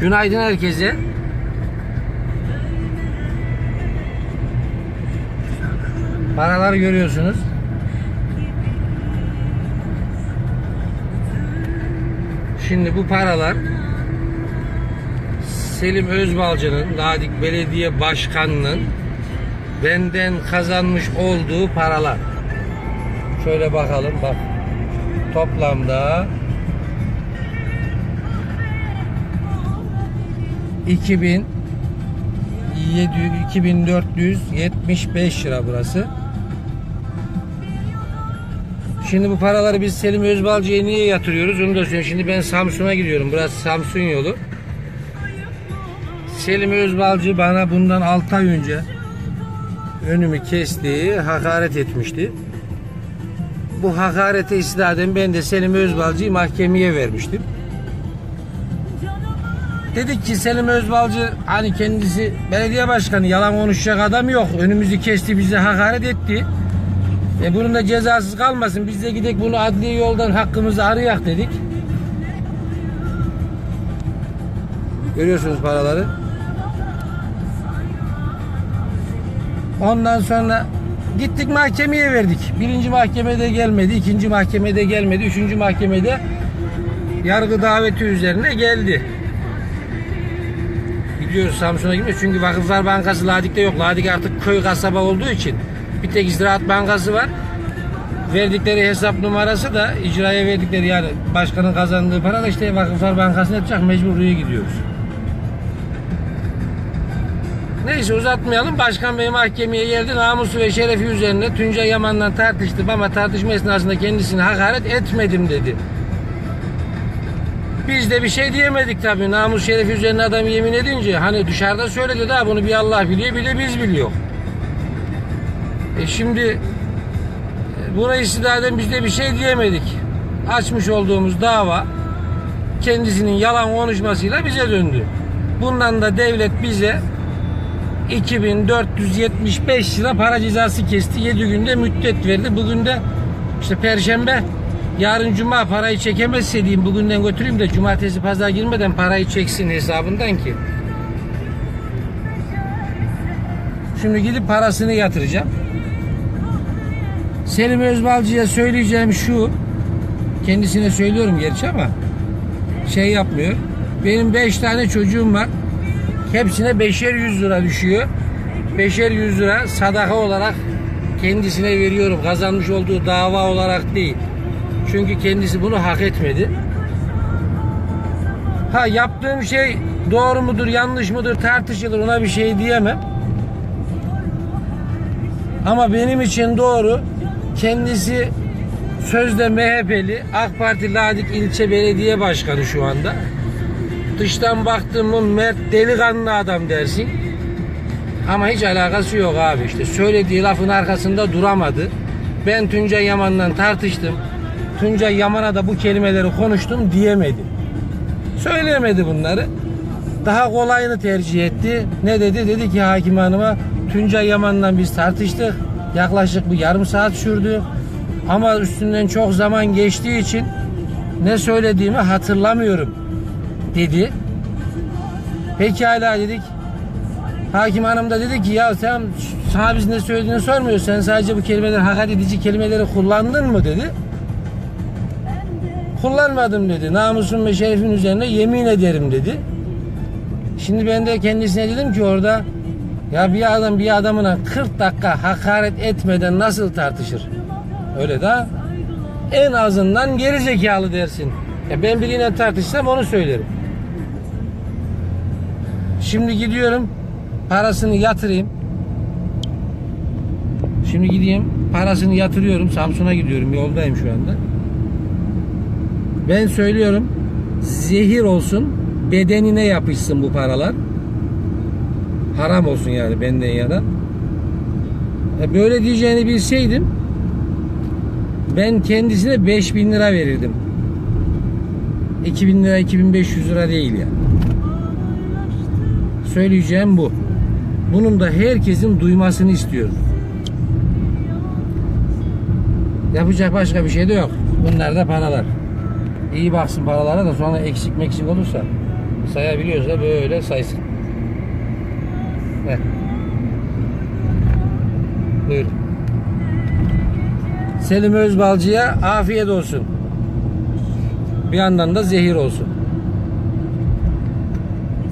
Günaydın herkese. Paraları görüyorsunuz. Şimdi bu paralar Selim Özbalcı'nın Ladik Belediye Başkanı'nın benden kazanmış olduğu paralar. Şöyle bakalım bak. Toplamda 2000 2475 lira burası. Şimdi bu paraları biz Selim Özbalcı'ya niye yatırıyoruz onu da söyleyeyim. Şimdi ben Samsun'a gidiyorum. Burası Samsun yolu. Selim Özbalcı bana bundan 6 ay önce önümü kestiği hakaret etmişti. Bu hakarete istinaden ben de Selim Özbalcı'yı mahkemeye vermiştim. Dedik ki Selim Özbalcı hani kendisi belediye başkanı yalan konuşacak adam yok. Önümüzü kesti bize hakaret etti. E bunun da cezasız kalmasın. Biz de gidek bunu adli yoldan hakkımızı arayak dedik. Görüyorsunuz paraları. Ondan sonra gittik mahkemeye verdik. Birinci mahkemede gelmedi, ikinci mahkemede gelmedi, üçüncü mahkemede yargı daveti üzerine geldi. Gidiyoruz Samsun'a gidiyoruz çünkü Vakıflar Bankası Ladik'te yok. Ladik artık köy kasaba olduğu için bir tek Ziraat Bankası var. Verdikleri hesap numarası da icraya verdikleri yani başkanın kazandığı para da işte Vakıflar Bankası'na yapacak mecbur oraya gidiyoruz. Neyse uzatmayalım. Başkan Bey mahkemeye geldi. Namusu ve şerefi üzerine Tuncay Yaman'la tartıştım ama tartışma esnasında kendisine hakaret etmedim dedi. Biz de bir şey diyemedik tabii. Namus şerefi üzerine adam yemin edince hani dışarıda söyledi daha bunu bir Allah biliyor bir de biz biliyor. E şimdi e, buna istinaden biz de bir şey diyemedik. Açmış olduğumuz dava kendisinin yalan konuşmasıyla bize döndü. Bundan da devlet bize 2475 lira para cezası kesti. 7 günde müddet verdi. Bugün de işte perşembe yarın cuma parayı çekemezse diyeyim bugünden götüreyim de cumartesi pazar girmeden parayı çeksin hesabından ki. Şimdi gidip parasını yatıracağım. Selim Özbalcı'ya söyleyeceğim şu. Kendisine söylüyorum gerçi ama şey yapmıyor. Benim 5 tane çocuğum var. Hepsine beşer yüz lira düşüyor. Beşer yüz lira sadaka olarak kendisine veriyorum. Kazanmış olduğu dava olarak değil. Çünkü kendisi bunu hak etmedi. Ha yaptığım şey doğru mudur yanlış mıdır tartışılır ona bir şey diyemem. Ama benim için doğru kendisi sözde MHP'li AK Parti Ladik ilçe belediye başkanı şu anda. Dıştan baktın mı mert delikanlı adam dersin. Ama hiç alakası yok abi işte. Söylediği lafın arkasında duramadı. Ben Tuncay Yaman'la tartıştım. Tuncay Yaman'a da bu kelimeleri konuştum diyemedi. Söyleyemedi bunları. Daha kolayını tercih etti. Ne dedi? Dedi ki hakim hanıma Tuncay Yaman'la biz tartıştık. Yaklaşık bir yarım saat sürdü. Ama üstünden çok zaman geçtiği için ne söylediğimi hatırlamıyorum dedi. Pekala dedik. Hakim hanım da dedi ki ya sen sana biz ne söylediğini sormuyor. Sen sadece bu kelimeleri hakaret edici kelimeleri kullandın mı dedi. Kullanmadım dedi. Namusum ve şerefin üzerine yemin ederim dedi. Şimdi ben de kendisine dedim ki orada ya bir adam bir adamına 40 dakika hakaret etmeden nasıl tartışır? Öyle de en azından geri zekalı dersin. Ya ben biriyle tartışsam onu söylerim. Şimdi gidiyorum parasını yatırayım. Şimdi gideyim parasını yatırıyorum. Samsun'a gidiyorum. Yoldayım şu anda. Ben söylüyorum zehir olsun bedenine yapışsın bu paralar. Haram olsun yani benden yana. E, Böyle diyeceğini bilseydim ben kendisine 5000 lira verirdim. 2000 lira 2500 lira değil yani. Söyleyeceğim bu. Bunun da herkesin duymasını istiyorum. Yapacak başka bir şey de yok. Bunlar da paralar. İyi baksın paralara da sonra eksik meksik olursa Sayabiliyorsa böyle saysın. Heh. Buyurun. Selim Özbalcı'ya afiyet olsun. Bir yandan da zehir olsun.